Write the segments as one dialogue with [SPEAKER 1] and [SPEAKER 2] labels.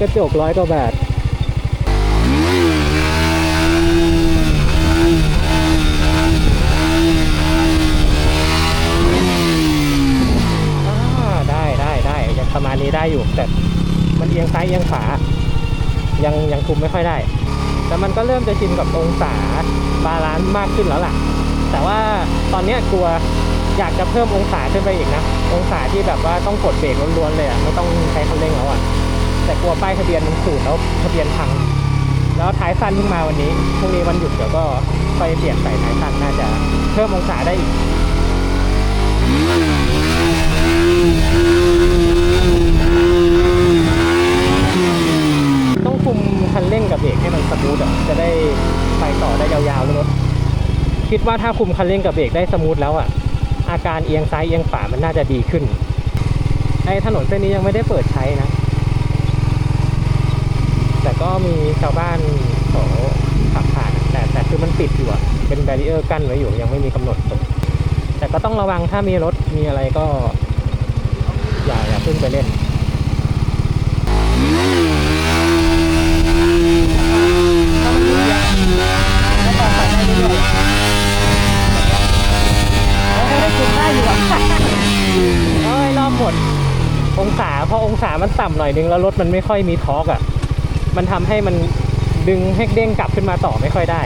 [SPEAKER 1] กระจกร้อยกว่าบาทได้ได้ได้ยังประมาณนี้ได้อยู่ แต่มันเอียงซ้ายเอียงขวา ยังยังคุมไม่ค่อยได้ แต่มันก็เริ่มจะชินกับองศาบาลานซ์มากขึ้นแล้วล่ะ แต่ว่าตอนนี้กลัวอยากจะเพิ่มองศาขึ้นไปอีกนะ องศาที่แบบว่าต้องกดเบรกล้วนๆเลยอะ ไม่ต้องใช้คันเร่งแล้วอะ แต่กลัวป้ายทะเบียนมันขูดแล้วทะเบียนพัง แล้วท้ายสั้นเพิ่งมาวันนี้พรุ่งนี้วันหยุดเดี๋ยวก็ไปเปลี่ยนใส่ท้ายสั้นน่าจะเพิ่มองศาได้อีกต้องคุมคันเร่งกับเบรกให้มันสมูทอะจะได้ไปต่อได้ยาวๆรถคิดว่าถ้าคุมคันเร่งกับเบรกได้สมูทแล้วอะอาการเอียงซ้ายเอียงขวามันน่าจะดีขึ้นไอ้ถนนเส้นนี้ยังไม่ได้เปิดใช้นะ ก็มีชาวบ้านเขาขับผ่านอะแต่แต่คือมันปิดอยู่อะเป็นแบรีเออร์กั้นไว้อยู่ยังไม่มีกำหนดตรงแต่ก็ต้องระวังถ้ามีรถมีอะไรก็ อย่าอย่าเพิ่งไปเล่นเอ้ยรอบหมดองศาเพราะองศามันต่ำหน่อยนึงแล้วรถมันไม่ค่อยมีทอร์กอะ มันทำให้มันดึงให้เด้งกลับขึ้นมาต่อไม่ค่อยได้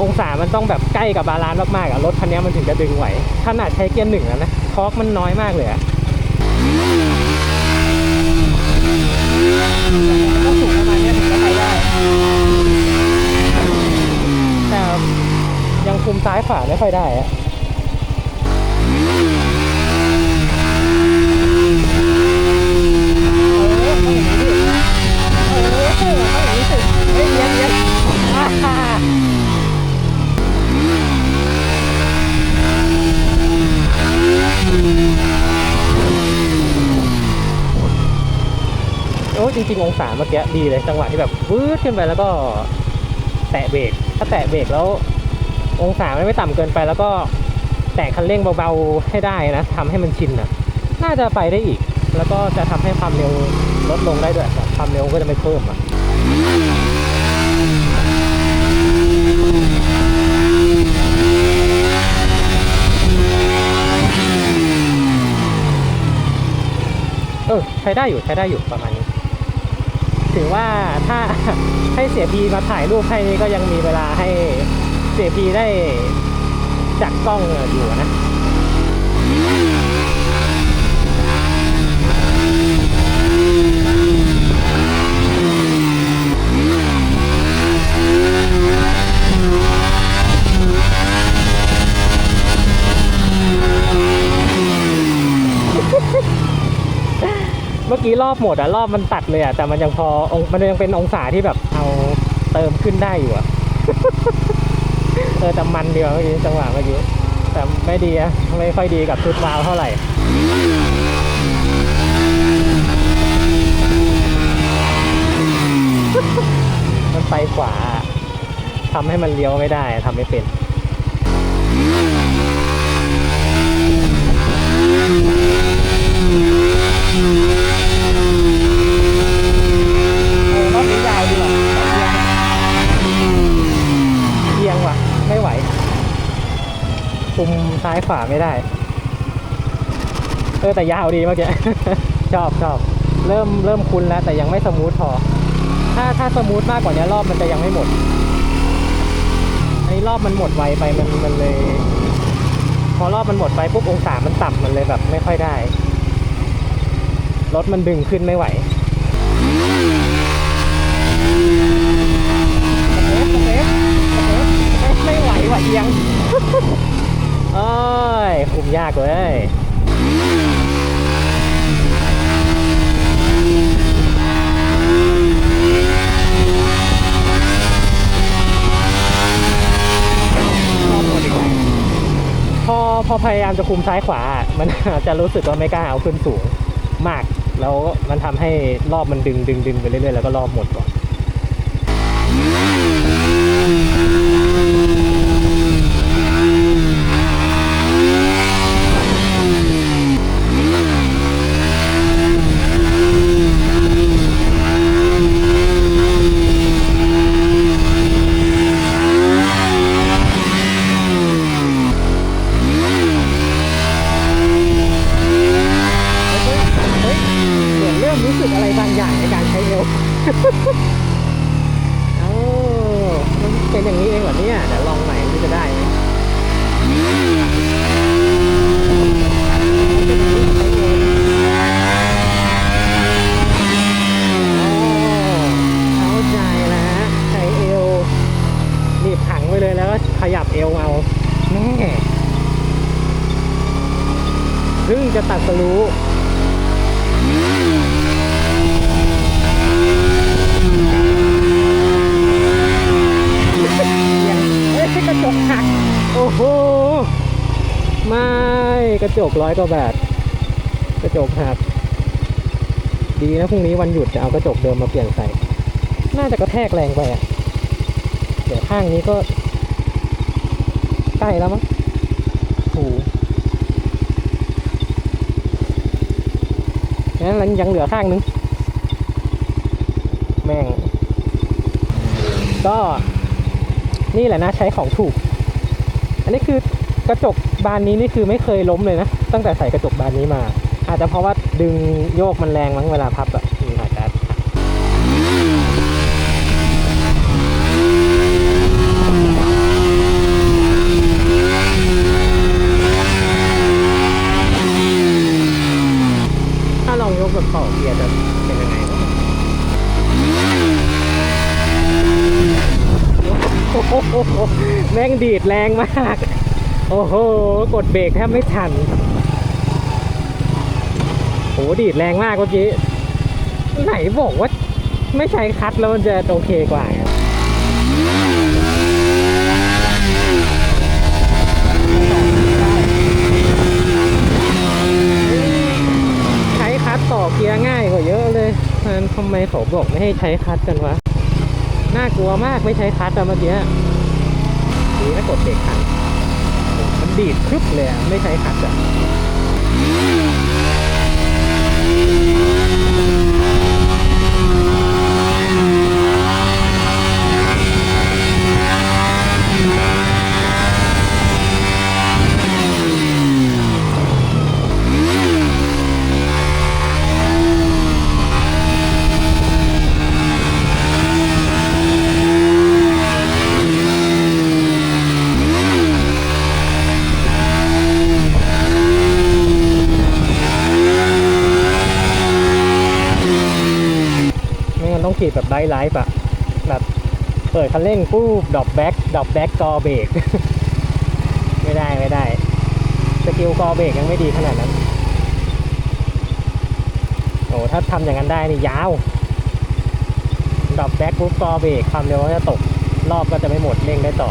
[SPEAKER 1] องศามันต้องแบบใกล้กับบาลานซ์มากๆอะรถคันนี้มันถึงจะดึงไหวขนาดใช้เกียร์หนึ่งแล้วนะทอร์กมันน้อยมากเลยอะต้องสูงประมาเนี้ยถึงจะไปได้แต่ยังคุมซ้ายขวาไม่ค่อยได้อะ โอ้จริงๆองศาเมื่อกี้ดีเลยจังหวะที่แบบวืดขึ้นไปแล้วก็ แตะเบรกถ้าแตะเบรกแล้ว องศามันไม่ต่ำเกินไป แล้วก็แตะคันเร่งเบาๆให้ได้นะทำให้มันชินนะน่าจะไปได้อีก แล้วก็จะทำให้ความเร็วลดลงได้ด้วยความเร็วก็จะไม่เพิ่มอะ เออใช้ได้อยู่ใช้ได้อยู่ประมาณนี้ ถือว่าถ้าให้เสียพีมาถ่ายรูปให้นี่ก็ยังมีเวลาให้เสียพีได้จัดกล้องอยู่นะ เมื่อกี้รอบหมดอะรอบมันตัดเลยอะแต่มันยังพอองมันยังเป็นองศาที่แบบเอาเติมขึ้นได้อยู่อะเออแต่มันเดีกว่าเมื่อกี้จังหวะเมื่อกี้แต่ไม่ดีอะไม่ค่อยดีกับชุดวาล์วเท่าไหร่มันไปขวาทำให้มันเลี้ยวไม่ได้ทำไม่เป็น เออ รอบนี้ยาวดีกว่าเอียงว่ะ ไม่ไหว คุมซ้ายขวาไม่ได้ เออแต่ยาวดีเมื่อกี้ ชอบชอบ เริ่มเริ่มคุ้นแล้ว แต่ยังไม่สมูทพอ ถ้าถ้าสมูทมากกว่านี้รอบมันจะยังไม่หมดไอ้รอบมันหมดไวไปมันมันเลย พอรอบมันหมดไปปุ๊บองศามันต่ำมันเลยแบบไม่ค่อยได้ รถมันดึงขึ้นไม่ไหวสเปซสเปซสเปซไม่ไม่ไหวว่ะเอียงเอ้ยคุมยากเลยพอพอพยายามจะคุมซ้ายขวา มันจะรู้สึกว่าไม่กล้าเอาขึ้นสูงมาก แล้วมันทำให้รอบมันดึงดึงดึงไปเรื่อยๆแล้วก็รอบหมดก่อน อะไรบางอย่างในการใช้เอวเอ้ามันเป็นอย่างนี้เองเหรอเนี่ยเดี๋ยวลองใหม่ดูจะได้ไหมอ๋อเข้าใจแล้วใช้เอวรีบถังไว้เลยแล้วก็ขยับเอวเอาแม่เพิ่งจะตัดสรู้ ยังเอ้ย กหัก โอ้โห ไม่กระจกร้อยกว่าบาท กระจกหัก ดีนะพรุ่งนี้วันหยุดจะเอากระจกเดิมมาเปลี่ยนใส่ น่าจะกระแทกแรงไปอะ เดี๋ยวข้างนี้ก็ใกล้แล้วมั้งโอ้โหงั้นยังเหลือข้างนึง แม่ง ก็ นี่แหละนะใช้ของถูก อันนี้คือกระจกบานนี้นี่คือไม่เคยล้มเลยนะ ตั้งแต่ใส่กระจกบานนี้มา อาจจะเพราะว่าดึงโยกมันแรงมั้งเวลาพับอะอืมอาจจะถ้าลองยกแบบต่อเกียร์จะเป็นยังไงวะ โอ้โห แม่งดีดแรงมาก โอ้โห กดเบรกแทบไม่ทันโหดีดแรงมากเมื่อกี้ ไหนบอกว่า ไม่ใช้คลัตช์แล้วมันจะโอเคกว่าใช้คลัตช์ต่อเกียร์ง่ายกว่าเยอะเลยทำไมเขาบอกไม่ให้ใช้คลัตช์กันวะ น่ากลัวมากไม่ใช้คัตช์อะเมื่อกี้ดีนะกดเบรกทันมันดีดครึบเลยไม่ใช้คัตช์อะ ขี่แบบไดไลฟ์อะแบบเปิดคันเร่งปุ๊บดรอปแบ็กดรอปแบ็กกอเบรกไม่ได้ไม่ได้สกิลกอเบรกยังไม่ดีขนาดนั้นโอ้ถ้าทำอย่างนั้นได้นี่ยาวดรอปแบ็กปุ๊บกอเบรกความเร็วก็จะตกรอบก็จะไม่หมดเร่งได้ต่อ